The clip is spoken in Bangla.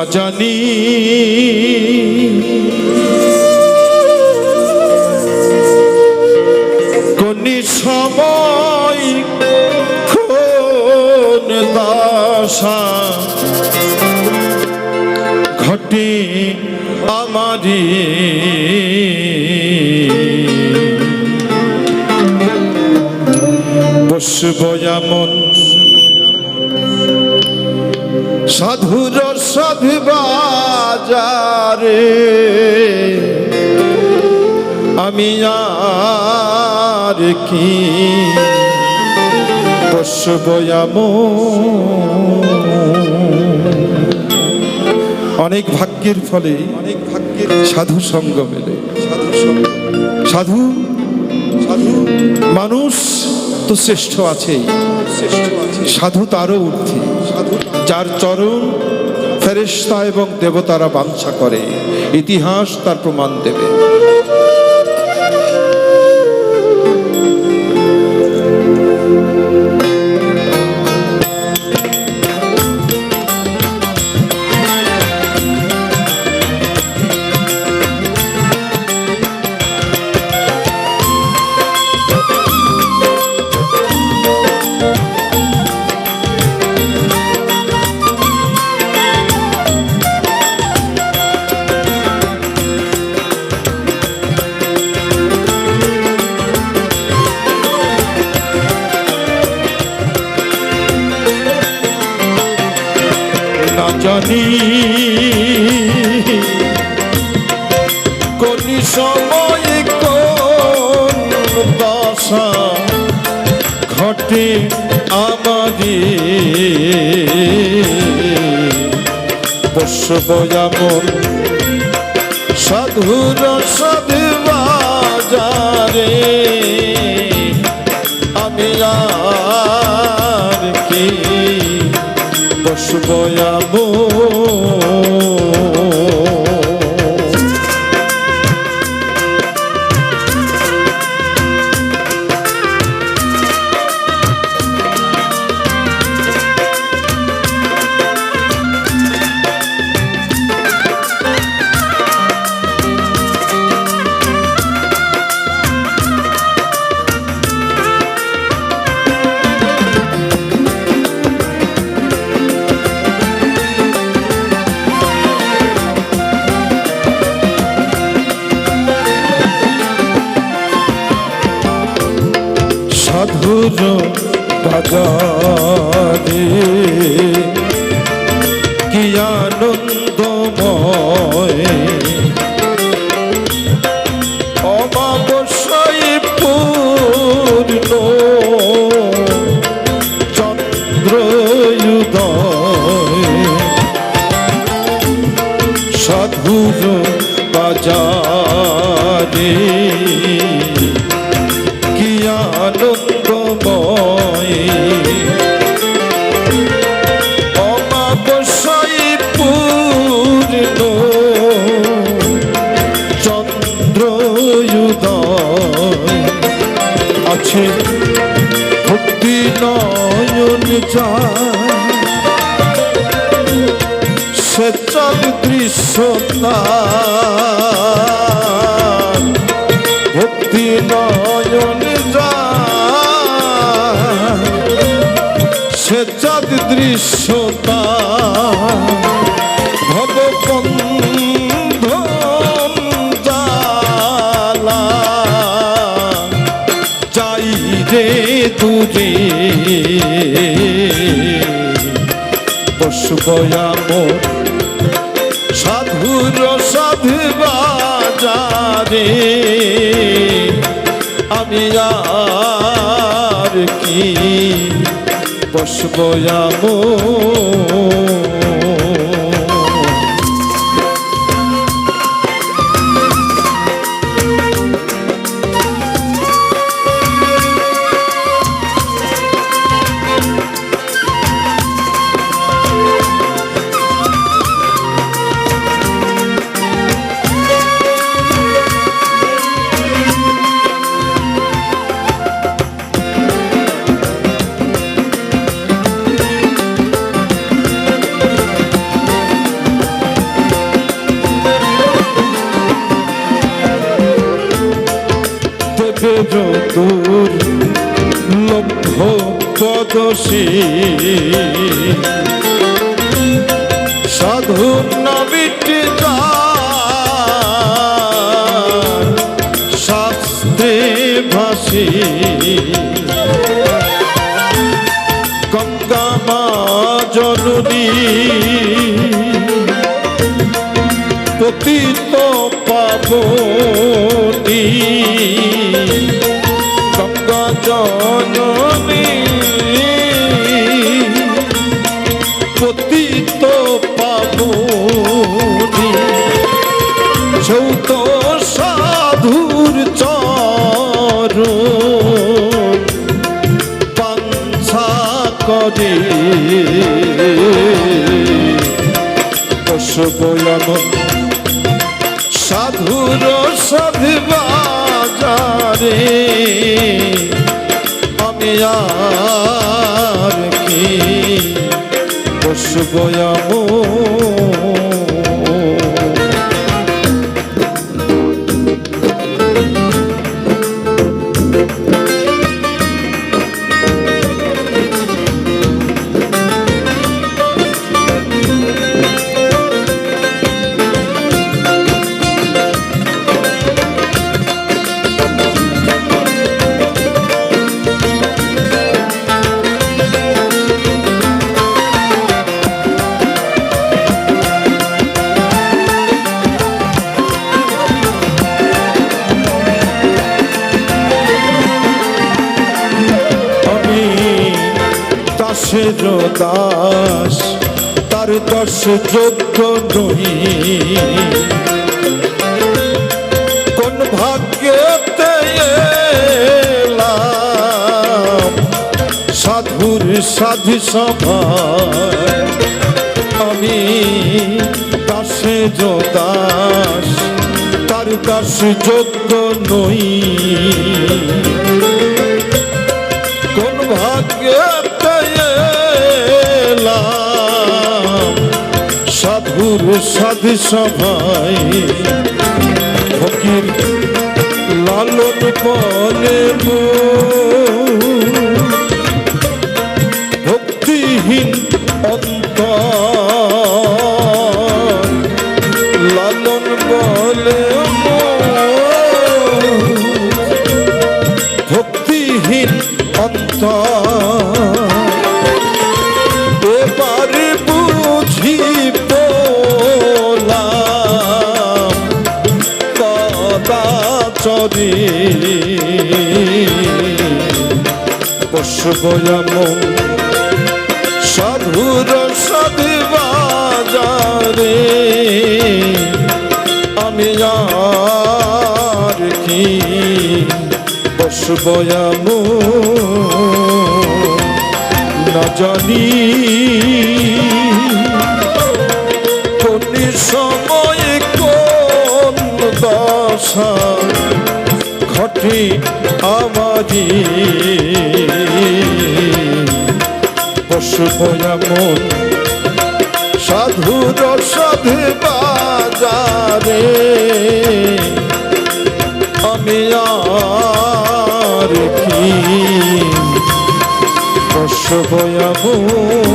না জানি কোন সময় কোন দাসা ঘটে আমারি বসব যেমন সাধুর সাধু বাজারে। আমি আর কি বসব অনেক ভাগ্যের ফলে অনেক ভাগ্যের সাধু সঙ্গ মেলে। সাধু? সঙ্গ সাধু সাধু মানুষ তো শ্রেষ্ঠ আছেই। শ্রেষ্ঠ আছে সাধু তারও সাধু যার চরণ ফেরেশতা এবং দেবতারা বাঞ্ছা করে। ইতিহাস তার প্রমাণ দেবে। কোন সময় কোন দশা ঘটে আমারি। বসব সাধুর সাধু বাজারে আমি আর কি? বসব বাজারে কি আনন্দময়। অমাবস্যায় পূর্ণ চন্দ্রোদয় সাধুর বাজারে নয়ন যায় সে চাঁদ দৃশ্য ভক্তি নয়ন যায় সে চাঁদ দৃশ্য ভববন্ধ জালা যাই রে দূরে পশুবয়ামর সাধুর সাধু বাজারে। আমি আর কি? বসবয়ামর দূর লভ্য পদশী সাধু নবিটি শাস্ত্রে ভাসি। পতিত জননী পতিত পাবনী সৌত সাধুর চর। পাঞ্ছা করে। পশুবয়ন আর কি? পশুবয়ম দাস তার দশ যোগ্য নই কোন ভাগ্যতে সাধুর সাধু আমি দাসের দাস, তার দাস যোগ্য নই কোন ভাগ্যতে সাধুর সাধু সভায় ফকির লালন গো ভক্তিহীন অন্তর লালন বলে ভক্তিহীন অন্তর কদাচরি পশুবয়াম সাধুর সাধু বাজারে। আমি আর কি? বসবয়াম না জানি। ঘটে আমারি পশুবয়ামন সাধুর সাধু বাজারে। আমি আর কি? পশুবয়ামন